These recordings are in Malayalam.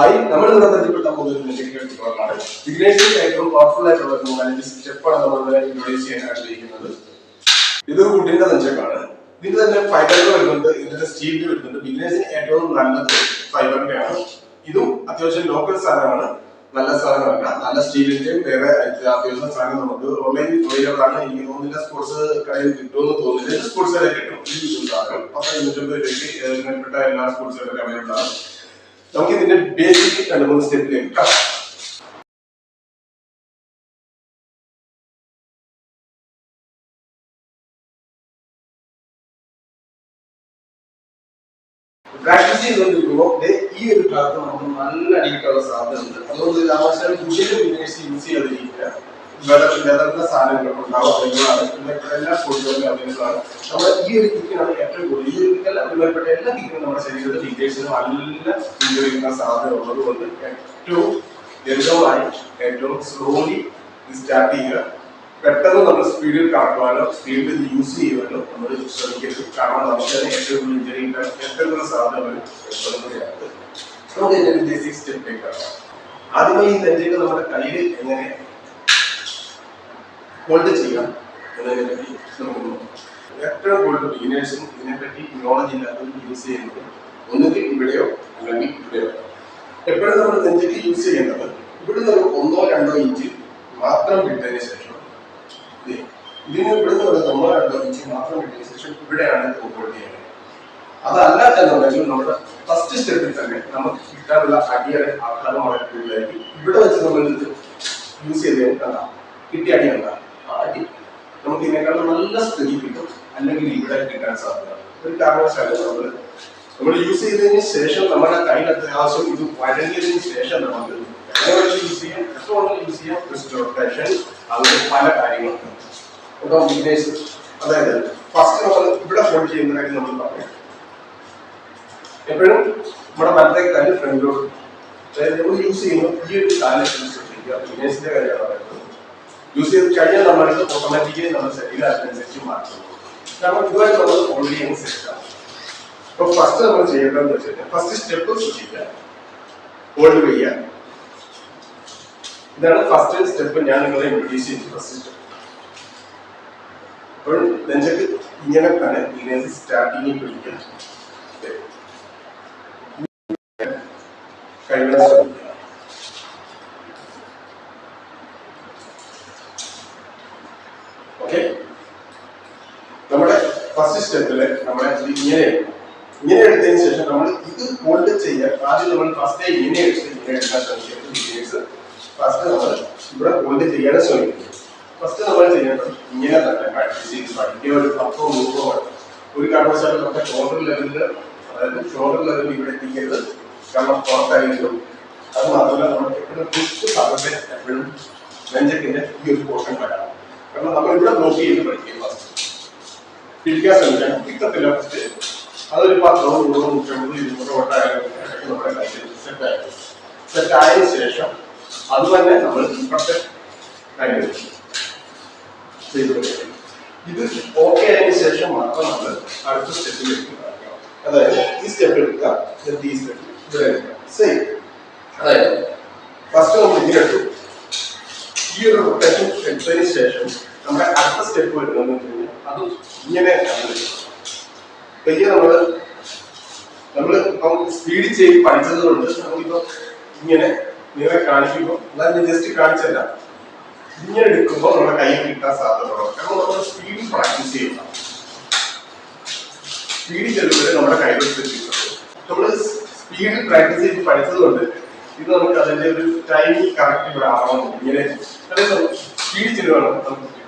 ആയി നമ്മൾ ഇവിടെ പോകുന്നത് നെഗറ്റീവ് ടെക്നോളാണ് വിഘ്നേഷിന്റെ ഏറ്റവും പവർഫുൾ ആയിട്ടുള്ള ഒരു നാലഞ്ച് സ്റ്റെപ്പാണ് നമ്മൾ ഇൻട്രോഡ്യൂസ് ചെയ്യാൻ ആഗ്രഹിക്കുന്നത്. ഇത് കുട്ടിന്റെ നെഞ്ചക്കാണ് ഇതിന് തന്നെ ഫൈബറിൽ വരുന്നുണ്ട് ഇതിന്റെ സ്റ്റീലിൽ വരുന്നുണ്ട്. വിഘ്നേഷിന് ഏറ്റവും നല്ലത് ഫൈബറിന്റെ ആണ് ഇതും അത്യാവശ്യം ലോക്കൽ സാധനമാണ്. നല്ല സാധനമല്ല. നല്ല സ്റ്റീലിന്റെയും വേറെ അത്യാവശ്യം സാധനം നമുക്ക് ഓൺലൈൻ അവൈലബിൾ ആണ്. എനിക്ക് തോന്നുന്നില്ല സ്പോർട്സ് കടയിൽ കിട്ടുമെന്ന് തോന്നുന്നില്ല. സ്പോർട്സ് കടയിൽ കിട്ടും. സാധനം. പത്ത് ഇരുന്നൂറ്റമ്പത് രൂപയ്ക്ക് എല്ലാ സ്പോർട്സ് കടയിലും അവൈലബിൾ ആണ് നമുക്ക് ഇതിന്റെ ബേസിക് രണ്ട് മൂന്ന് സ്റ്റെപ്പിലേക്ക് കടക്കാം. പ്രാക്ടീസ് ചെയ്തുകൊണ്ടിരിക്കുമ്പോൾ ഈ ഒരു ഭാഗത്ത് നമുക്ക് നല്ല അടിയിട്ടുള്ള സാധ്യതയുണ്ട്. അതുകൊണ്ട് രാമകൃഷ്ണൻ പുതിയ ബിസിനസ് യൂസ് ചെയ്യാതിരിക്കുക. വെതറിന്റെ സാധനങ്ങൾ ഉണ്ടാവും. പിന്നെ എല്ലാ സ്പോർട്സുകളിലും ആണ് നമ്മൾ ഈ ഒരു കിക്കിനാണ് ഏറ്റവും കൂടുതൽ ഈ ഒരു കിക്കല്ല ഒരുപാട് എല്ലാ കിക്കും നമ്മുടെ ശരീരത്തിൽ ഫീച്ചേഴ്സിന് നല്ല ചെയ്യുന്ന സാധ്യത ഉള്ളത് കൊണ്ട് ഏറ്റവും ലളിതമായി ഏറ്റവും സ്ലോലി സ്റ്റാർട്ട് ചെയ്യുക. പെട്ടെന്ന് നമ്മൾ സ്പീഡിൽ കറക്കുവാനോ സ്പീഡിൽ യൂസ് ചെയ്യുവാനോ നമ്മൾ ശ്രമിക്കരുത്. കാരണം നമുക്ക് തന്നെ ഏറ്റവും കൂടുതൽ ഇഞ്ചറി ഏറ്റവും കൂടുതൽ സാധ്യതകൾ എത്തുന്നതാണ് നമുക്ക് ഇതിന്റെ ബേസിക് സ്റ്റെപ്പിലേക്ക് ആദ്യമായി ഈ നെഞ്ചിട്ട് നമ്മുടെ കയ്യിൽ എങ്ങനെ ഹോൾഡ് ചെയ്യാം. എന്നതിനെ പറ്റി നമുക്ക് നോക്കാം ഏറ്റവും കൂടുതൽ ബിഗിനേഴ്സും ഇതിനെപ്പറ്റി നോളജ് ഇല്ലാത്തവരും യൂസ് ചെയ്യുന്നത്? ഒന്നുകിൽ ഇവിടെയോ അല്ലെങ്കിൽ ഇവിടെയോ. എപ്പോഴും നമ്മൾ നെഞ്ചിക്ക് യൂസ് ചെയ്യേണ്ടത്? ഇവിടുന്ന് ഒരു ഒന്നോ രണ്ടോ ഇഞ്ച് മാത്രം വിട്ടതിന് ശേഷം ഇതിന് ഇവിടുന്ന് ഒരു ഒന്നോ രണ്ടോ ഇഞ്ച് മാത്രം വിട്ടതിന് ശേഷം ഇവിടെയാണ് ഹോൾഡ് ചെയ്യുന്നത്. അതല്ല എന്നുണ്ടെങ്കിൽ നമ്മുടെ ഫസ്റ്റ് സ്റ്റെപ്പിൽ തന്നെ നമുക്ക് കിട്ടാനുള്ള അടിയുടെ ആഘാതം വളരെ കൂടുതലായിരിക്കും. ഇവിടെ വെച്ച് നമ്മൾ ഇത് യൂസ് ചെയ്ത് കണ്ടാ കിട്ടിയ അടി കണ്ടാ അടി നമുക്ക് ഇതിനേക്കാളും നല്ല സ്ഥിതി കിട്ടും. അല്ലെങ്കിൽ ഇവിടെ കിട്ടാൻ സാധ്യത. ഒരു കാരണവശാലും നമ്മൾ നമ്മൾ യൂസ് ചെയ്തതിന് ശേഷം നമ്മുടെ കയ്യിൽ അത്യാവശ്യം ഇത് വഴങ്ങിയതിന് ശേഷം നമുക്ക് യൂസ് ചെയ്യാം. എത്ര യൂസ് ചെയ്യാം. റൊട്ടേഷൻ അങ്ങനെ പല കാര്യങ്ങളുണ്ട്. ഇപ്പൊ വിഘ്നേഷ് അതായത് ഫസ്റ്റ് നമ്മൾ ഇവിടെ ഹോൾഡ് ചെയ്യുന്നതായിട്ട് നമ്മൾ പറയാം. എപ്പോഴും നമ്മുടെ മറ്റേ കാര്യം ഫ്രണ്ടിലോട്ട് അതായത് നമ്മൾ യൂസ് ചെയ്യുമ്പോൾ ഈ ഒരു കാൽ ശ്രദ്ധിക്കുക. വിഘ്നേഷിന്റെ കാര്യമാണ് പറയുന്നത്. യൂസ് ചെയ്ത് കഴിഞ്ഞാൽ നമ്മൾക്ക് ഓട്ടോമാറ്റിക്കലി നമ്മുടെ ശരീരം അതിനനുസരിച്ച് മാറ്റും. കാരണം ഇതുമായിട്ട് നമ്മൾ ഓൾറെഡി അങ്ങ് സെറ്റാണ് അപ്പൊ ഫസ്റ്റ് നമ്മൾ ചെയ്യേണ്ടതെന്ന് വെച്ച് കഴിഞ്ഞാൽ ഫസ്റ്റ് സ്റ്റെപ്പ് ശ്രദ്ധിക്കുക. ഹോൾഡ് ചെയ്യുക ഇതാണ് ഫസ്റ്റ് സ്റ്റെപ്പ് ഞാൻ നിങ്ങളെ ഇൻട്രൊഡ്യൂസ് ചെയ്തു ഫസ്റ്റ് സ്റ്റെപ്പ് അപ്പോൾ നെഞ്ചക്ക് ഇങ്ങനെ തന്നെ ഇങ്ങനെ സ്റ്റാർട്ടിങ്ങിൽ പിടിക്കുക ദേ. കൈകളെ ശ്രദ്ധിക്കുക ഓക്കെ നമ്മുടെ ഫസ്റ്റ് സ്റ്റെപ്പിൽ നമ്മളെ ഇത് ഇങ്ങനെ ഇങ്ങനെ എടുത്തതിന് ശേഷം നമ്മൾ ഇത് ഹോൾഡ് ചെയ്യാൻ ആദ്യം നമ്മൾ ഫസ്റ്റ് ഇങ്ങനെ എടുത്ത് ഇങ്ങനെ എടുക്കാൻ ശ്രമിക്കുന്നത് ഫസ്റ്റ് നമ്മൾ ഇവിടെ ഹോൾഡ് ചെയ്യാൻ ശ്രമിക്കുന്നത്. ഫസ്റ്റ് നമ്മൾ ചെയ്യേണ്ടത് ഇങ്ങനെ തന്നെ പ്രാക്ടീസ് ചെയ്ത് പഠിക്കുക. ഒരു പത്തോ നൂറോ ഒരു കാരണവശാലും നമ്മുടെ ഷോൾഡർ ലെവലിൽ അതായത് ഷോൾഡർ ലെവലിൽ ഇവിടെ എത്തിക്കരുത് കാരണം പുറത്തായിരിക്കും. അത് മാത്രമല്ല നമുക്ക് എപ്പോഴും ഫിഫ്റ്റ് ഭാഗത്തെ എപ്പോഴും നെഞ്ചക്കിന്റെ ഈ ഒരു പോർഷൻ വരാം. കാരണം നമ്മൾ ഇവിടെ ബ്ലോക്ക് ചെയ്ത് ഫസ്റ്റ് പിടിക്കാൻ ശ്രമിക്കണം കിട്ടത്തില്ല പക്ഷേ അതൊരു പത്തോ നൂറോ നൂറ്റമ്പതോ ഇരുന്നൂറോ വട്ടായാലും നമ്മുടെ കയ്യിൽ സെറ്റ് ആയി. സെറ്റ് ആയതിനു ശേഷം അത് തന്നെ നമ്മൾ ഇപ്പോഴത്തെ കയ്യിൽ ചെയ്ത് ഇത് ഓക്കെ ആയതിനു ശേഷം മാത്രം നമ്മൾ അടുത്ത സ്റ്റെപ്പിലേക്ക് അതായത് ഈ സ്റ്റെപ്പ് എടുക്കുക എന്നിട്ട് ഈ സ്റ്റെപ്പ് ഇവിടെ എടുക്കുക അതായത് ഫസ്റ്റ് നമ്മൾ ഇങ്ങനെ എടുത്തു. ഈ ഒരു റൊട്ടേഷൻ എടുത്തതിന് ശേഷം നമ്മുടെ അടുത്ത സ്റ്റെപ്പ് വരുന്നത് അത് ഇങ്ങനെ പയ്യെ നമ്മൾ ഇപ്പം സ്പീഡ് ചെയ്ത് പഠിച്ചത് കൊണ്ട് നമുക്കിപ്പോ ഇങ്ങനെ നിങ്ങളെ കാണിക്കുമ്പോൾ അതായത് ജസ്റ്റ് കാണിച്ചല്ല. ഇങ്ങനെ എടുക്കുമ്പോൾ നമ്മുടെ കയ്യിൽ കിട്ടാൻ സാധ്യതയുള്ളൂ. കാരണം നമ്മൾ സ്പീഡ് പ്രാക്ടീസ് ചെയ്യണം സ്പീഡ് ചെല്ലുമ്പോൾ നമ്മുടെ കയ്യിൽ നമ്മൾ സ്പീഡിൽ പ്രാക്ടീസ് ചെയ്ത് പഠിച്ചത് കൊണ്ട് ഇത് നമുക്ക് അതിന്റെ ഒരു ടൈമിംഗ് കറക്റ്റ് ഇവിടെ ആവണം ഇങ്ങനെ സ്പീഡ് ചെല്ലുവാണ് നമുക്ക്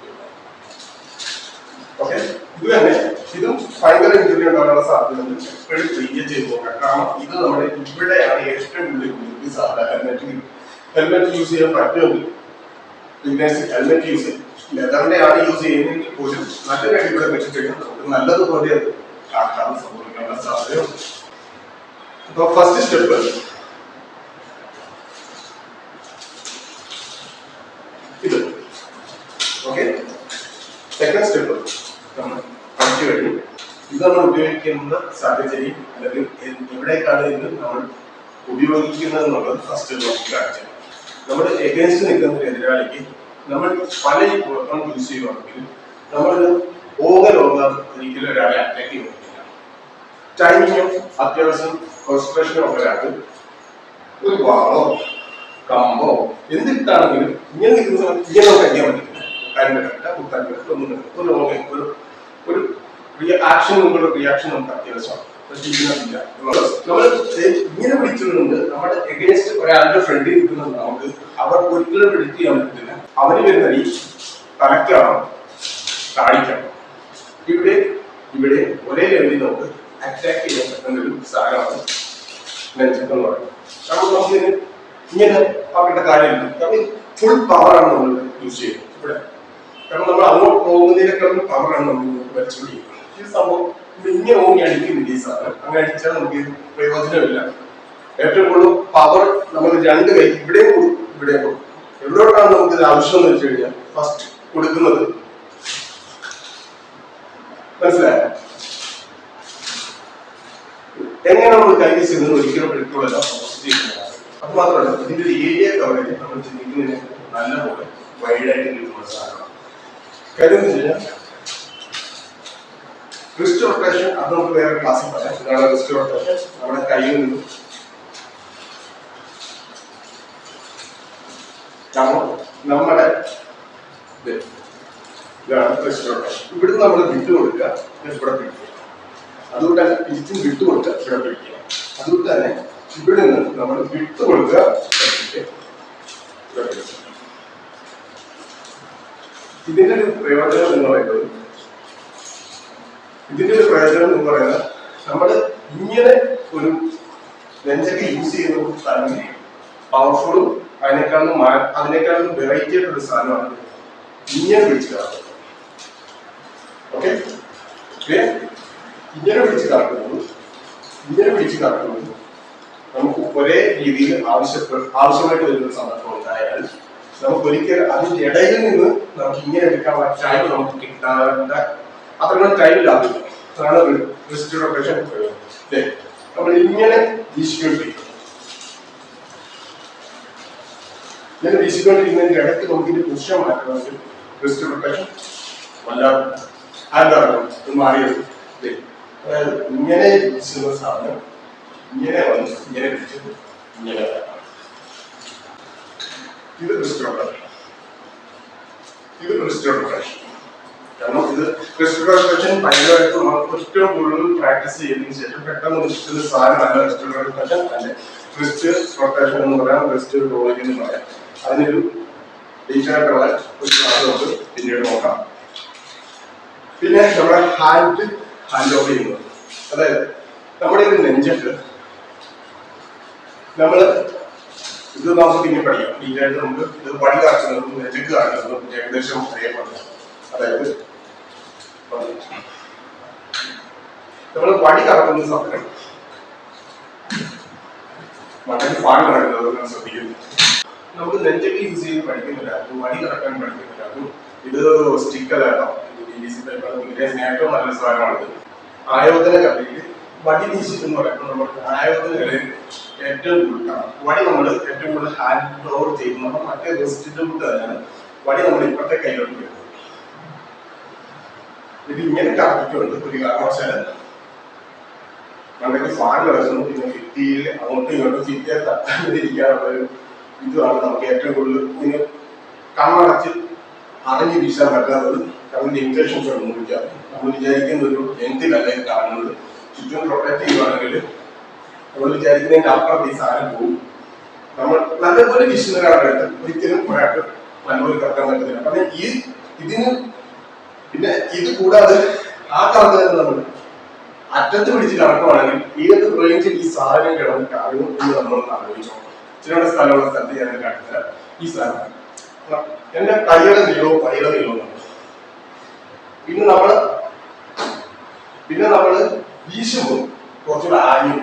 ഓക്കെ ഇത് തന്നെ. ഇതും ഭയങ്കര ഇഞ്ചുറി ഉണ്ടാകാനുള്ള സാധ്യതയുണ്ട് എപ്പോഴും ക്ലിയർ ചെയ്ത് നോക്കാം. കാരണം ഇത് നമ്മുടെ ഇവിടെയാണ് ഏറ്റവും കൂടുതൽ സാധാരണ ഹെൽമെറ്റ് ഹെൽമെറ്റ് യൂസ് ചെയ്യാൻ പറ്റുമെങ്കിൽ ഹെൽമെറ്റ് യൂസ് ചെയ്യും ലെതറിന്റെ ആണ് യൂസ് ചെയ്യുന്നതെങ്കിൽ പോലും നല്ല ഇവിടെ വെച്ചിട്ടുണ്ടെങ്കിൽ നമുക്ക് നല്ലതുപോലെ അത് ആക്കാൻ സംഭവിക്കാനുള്ള സാധ്യതയുണ്ട് അപ്പൊ ഫസ്റ്റ് സ്റ്റെപ്പ് ഇത്. ഓക്കെ സെക്കൻഡ് സ്റ്റെപ്പ് ഇത് നമ്മൾ ഉപയോഗിക്കുന്ന സാഹചര്യം അല്ലെങ്കിൽ എവിടേക്കാണ് ഇത് നമ്മൾ ഉപയോഗിക്കുന്നത് എന്നുള്ളത് ഫസ്റ്റ് നമുക്ക് കാണിച്ചത് നമ്മൾ എഗൈൻസ്റ്റ് നിൽക്കുന്ന എതിരാളിക്ക് നമ്മൾ പല ഉപകരണം യൂസ് ചെയ്യുവാണെങ്കിൽ നമ്മൾ ഓക ലോക ഒരിക്കലും ഒരാളെ അറ്റാക്ക് ചെയ്യുന്നില്ല ടൈമിങ്ങും അത്യാവശ്യം കോൺസെൻട്രേഷനും ഒക്കെ ഒരാൾക്ക് ഒരു വാളോ കമ്പോ എന്തിട്ടാണെങ്കിലും ഇങ്ങനെ നിൽക്കുന്ന സമയത്ത് ഇങ്ങനെ അടിക്കാൻ പറ്റില്ല കരണ്ട് കട്ട കുത്താൻ ഒരു ലോങ് ഒരു ഒരു ആക്ഷൻ മുമ്പുള്ള റിയാക്ഷൻ നമുക്ക് അത്യാവശ്യമാണ് പക്ഷേ നമ്മൾ ഇങ്ങനെ പിടിച്ചതുകൊണ്ട് നമ്മുടെ എഗേൻസ്റ്റ് ഒരാളുടെ ഫ്രണ്ടിൽ നിൽക്കുന്നത് നമുക്ക് അവർ ഒരിക്കലും പ്രിഡിക്ട് ചെയ്യാൻ പറ്റത്തില്ല. അവർ വരുന്ന ഈ തലയ്ക്കാണോ താടിക്കാണോ ഇവിടെ ഇവിടെ ഒരേ ലെവലിൽ നമുക്ക് അറ്റാക്ക് ചെയ്യാൻ പറ്റുന്ന ഒരു സാധനമാണ് നെഞ്ചെന്ന് പറയുന്നത്. കാരണം നമുക്ക് ഇങ്ങനെ ആക്കേണ്ട കാര്യമില്ല. കാരണം ഫുൾ പവറാണ് നമ്മൾ യൂസ് ചെയ്യുന്നത്. ഇവിടെ. കാരണം നമ്മൾ അങ്ങോട്ട് പോകുന്നതിനേക്കാളും പവറാണ് നമ്മൾ വലിച്ചു പിടിക്കുന്നത് ഈ സംഭവം ഇങ്ങനെ ഓങ്ങി അടിക്കുന്നില്ല ഈ അങ്ങനെ അടിച്ചാൽ നമുക്ക് പ്രയോജനമില്ല. ഏറ്റവും കൂടുതൽ പവർ നമ്മൾ രണ്ട് കൈ ഇവിടെയും കൊടുക്കും ഇവിടെയും കൊടുക്കും എവിടോട്ടാണ് നമുക്ക് ഇത് ആവശ്യം എന്ന് വെച്ച് കഴിഞ്ഞാൽ ഫസ്റ്റ് കൊടുക്കുന്നത്? മനസ്സിലായോ? എങ്ങനെ നമ്മൾ കൈ ചെയ്യുന്നത് ഒരിക്കലും എടുക്കുള്ളൂ അത് മാത്രമല്ല ഇതിന്റെ ഒരു ഏരിയ കവറേജ് നമ്മൾ ചിന്തിക്കുന്നതിന് നല്ലപോലെ വൈഡായിട്ട് കിട്ടുന്ന സാധനമാണ്. കാര്യം കഴിഞ്ഞാൽ റിസ്റ്റ് റൊട്ടേഷൻ അത് നമുക്ക് വേറെ ക്ലാസ്സിൽ പറയാം ഇതാണ് റിസ്റ്റ് റൊട്ടേഷൻ നമ്മുടെ കയ്യിൽ നിന്നും നമ്മുടെ ഇത് ഇതാണ് റിസ്റ്റ് റൊട്ടേഷൻ ഇവിടുന്ന് നമ്മൾ വിട്ടു കൊടുക്കുക ഇവിടെ പിടിക്കുക. അതുകൊണ്ട് തന്നെ തിരിച്ചും വിട്ടു കൊടുക്കുക ഇവിടെ പിടിക്കുക. അതുകൊണ്ട് തന്നെ ഇവിടെ നിന്ന് നമ്മൾ വിട്ടു കൊടുക്കുക. ഇതിന്റെ ഒരു പ്രയോജനം എന്ന് പറയുന്നത് ഇതിന്റെ ഒരു പ്രയോജനം എന്ന് പറയുന്നത് നമ്മൾ ഇങ്ങനെ ഒരു വ്യഞ്ജക യൂസ് ചെയ്യുന്ന ഒരു സാധനം പവർഫുള്ളും അതിനേക്കാളും അതിനേക്കാളും വെറൈറ്റി ആയിട്ടുള്ള സാധനമാണ് ഇങ്ങനെ വിളിച്ചു കാണുന്നത് ഓക്കെ ഇങ്ങനെ പിടിച്ച് കറക്കുന്നത് ഇങ്ങനെ പിടിച്ച് കറക്കുന്നത് നമുക്ക് ഒരേ രീതിയിൽ ആവശ്യപ്പെട്ട ആവശ്യമായിട്ട് വരുന്ന സന്ദർഭം ഉണ്ടായാൽ നമുക്ക് ഒരിക്കലും അതിന്റെ ഇടയിൽ നിന്ന് നമുക്ക് ഇങ്ങനെ എടുക്കാൻ പറ്റാതെ നമുക്ക് കിട്ടാണ്ട അത്രയും ടൈം ലാഭിക്കും അതാണ് റിസ്റ്റോറേഷൻ നമ്മൾ ഇങ്ങനെ വീശിക്കൊണ്ടിരിക്കും ഇങ്ങനെ ഇടയ്ക്ക് നമുക്ക് ഇതിന്റെ മാറ്റണമെങ്കിൽ റൊട്ടേഷൻ വല്ലാതെ ആരുടെ മാറിയത്. അതായത് ഇങ്ങനെ വീശുന്ന സാധനം ഇങ്ങനെ വന്ന് ഇങ്ങനെ പിടിച്ചത് ഇങ്ങനെ. ഇത് ക്രിസ്റ്റോട്ടർ ഇത് കാരണം ഇത് ക്രിസ്റ്റൽ ഭയങ്കരമായിട്ട് ഏറ്റവും കൂടുതൽ പ്രാക്ടീസ് ചെയ്തതിനു ശേഷം പെട്ടെന്ന് ക്രിസ്റ്റൽ സാധനമല്ല ക്രിസ്റ്റോട്ടർ അല്ലെ ക്രിസ്റ്റ് റൊട്ടേഷൻ എന്ന് പറയാം ക്രിസ്റ്റ് റോളിംഗ് എന്ന് പറയാം അതിനൊരു ഒരു ക്ലാസ് നമുക്ക് പിന്നീട് നോക്കാം. പിന്നെ നമ്മുടെ ഹാൻഡ് ഹാൻഡ് ഓഫ് ചെയ്യുന്നത്. അതായത് നമ്മുടെ ഒരു നെഞ്ചിട്ട് നമ്മൾ ഇത് നമുക്ക് പിന്നെ പഠിക്കാം. ഡീറ്റെയിലായിട്ട് നമുക്ക് ഇത് പണി കാണിച്ചു നമുക്ക് നെഞ്ചക്ക് ഏകദേശം അറിയപ്പെടുന്നു അതായത് നമ്മൾ വടി കറക്കുന്ന സമയം. മറ്റൊരു പാട് ഞാൻ ശ്രദ്ധിക്കുന്നു നമുക്ക് നെഞ്ചൊക്കെ യൂസ് ചെയ്ത് പഠിക്കുന്നില്ല. വടി കറക്കാൻ പഠിക്കുന്നില്ല. അതും ഇത് സ്റ്റിക്കറാണോ ഡി വി സി പേപ്പർ ഏറ്റവും നല്ല സാധനമാണ് ആയോധന കലയിൽ വടി വീശിട്ട് എന്ന് പറയുമ്പോൾ നമ്മൾ ആയോധന ഏറ്റവും കൂടുതൽ വടി നമ്മൾ ഏറ്റവും കൂടുതൽ ഹാൻഡ് ഓവർ ചെയ്യുന്നത് നമ്മൾ മറ്റേ റിസ്റ്റിന്റെ കൂട്ട് തന്നെയാണ് വടി നമ്മൾ ഇപ്പോഴത്തെ കയ്യിലോട്ട് വരുന്നത് ഇത് ഇങ്ങനെ കറക്കിക്കൊണ്ട് ഒരു കാരണവശാലും നമ്മുടെ ഫാൻ കിടക്കുന്നു പിന്നെ ഭിത്തിയിൽ അങ്ങോട്ടും ഇങ്ങോട്ടും ഭിത്തിയെ തട്ടാതിരിക്കാനുള്ള ഒരു ഇതുമാണ് നമുക്ക് ഏറ്റവും കൂടുതൽ ഇങ്ങനെ കണ്ണടച്ച് വീശാൻ പറ്റാത്തത് കാരണം ഇൻഫെക്ഷൻസ് ഒന്നുമില്ല നമ്മൾ വിചാരിക്കുന്ന ഒരു ലെങ്തിലല്ല കാണുന്നത്. ചുറ്റും പ്രൊട്ടക്ട് ചെയ്യുവാണെങ്കിൽ നമ്മൾ വിചാരിക്കുന്നതിന്റെ അപ്പുറത്ത് ഈ സാധനം പോകും. നമ്മൾ നല്ലപോലെ ഒരാളെടുത്ത് ഒരിക്കലും ഒരാൾക്ക് നല്ലപോലെ കിടക്കാൻ പറ്റത്തില്ല. കാരണം ഈ ഇതിന് പിന്നെ ഇത് കൂടാതെ ആ കറക്കുന്നത് നമ്മൾ അറ്റത്ത് പിടിച്ച് നടക്കുവാണെങ്കിൽ ഏത് റേഞ്ചിൽ ഈ സാധനം കിടന്ന് കാര്യവും എന്ന് നമ്മൾ ആലോചിച്ചോ ഇച്ചിരിയുടെ സ്ഥലമുള്ള സ്ഥലത്ത് ഞാൻ കാണിച്ച ഈ സാധനം. എന്റെ കൈയുടെ നീളവും കൈയുടെ നീളവും പിന്നെ നമ്മൾ പിന്നെ നമ്മൾ വീശുമ്പോൾ കുറച്ചുകൂടെ ആയും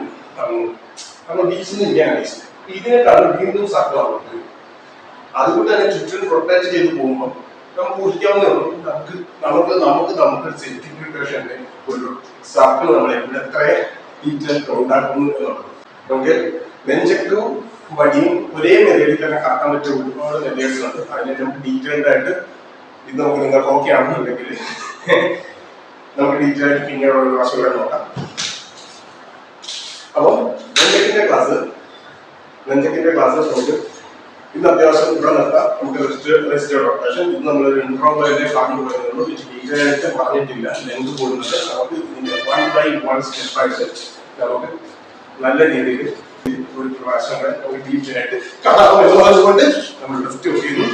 നമ്മൾ വീശുന്ന ഇങ്ങനെയാണ് വീശുന്നത്. ഇതിനെക്കാളും വീണ്ടും സർക്കിളാണ് അതുകൊണ്ട് തന്നെ ചുറ്റും പ്രൊട്ടക്ട് ചെയ്ത് പോകുമ്പോൾ നമുക്ക് ഊഹിക്കാവുന്നേ നമുക്ക് നമുക്ക് നമുക്ക് നമുക്ക് സെന്റിഫിക്കേഷന്റെ ഒരു സർക്കിൾ നമ്മൾ എത്ര ഡീറ്റെയിൽ ഉണ്ടാക്കുന്നു എന്നുള്ളത്. നമുക്ക് നെഞ്ചക്കും വടിയും ഒരേ നിലയിൽ തന്നെ കറക്കാൻ പറ്റിയ ഒരുപാട് നിലകളുണ്ട് അതിനെ നമുക്ക് ഡീറ്റെയിൽഡ് ആയിട്ട് ഇത് നമുക്ക് നിങ്ങൾക്ക് ഓക്കെ ആണെന്നുണ്ടെങ്കിൽ നമുക്ക് ഡീറ്റെയിൽ ആയിട്ട് പിന്നീട് ഒരു നോക്കാം. അപ്പം നെഞ്ചക്കിന്റെ ക്ലാസ് നെഞ്ചക്കിന്റെ ക്ലാസ് നമുക്ക് ഇന്ന് അത്യാവശ്യം ഇവിടെ നിർത്താം. നമുക്ക് റെസ്റ്റ് റൊട്ടേഷൻ ഇത് നമ്മൾ ഇൻട്രോവലിന്റെ പറഞ്ഞു പോയതുള്ളൂ ഡീറ്റെയിൽ ആയിട്ട് പറഞ്ഞിട്ടില്ല. ലെങ്ത് കൂടുന്നത് നമുക്ക് ഇതിന്റെ വൺ ബൈ വൺ സ്റ്റെപ്പ് ആയിട്ട് നമുക്ക് നല്ല രീതിയിൽ ഒരു പ്രാവശ്യം കൂടെ നമുക്ക് ഡീറ്റെയിൽ ആയിട്ട് കൊണ്ട് നമ്മൾ ലിഫ്റ്റ് ചെയ്യുന്നു.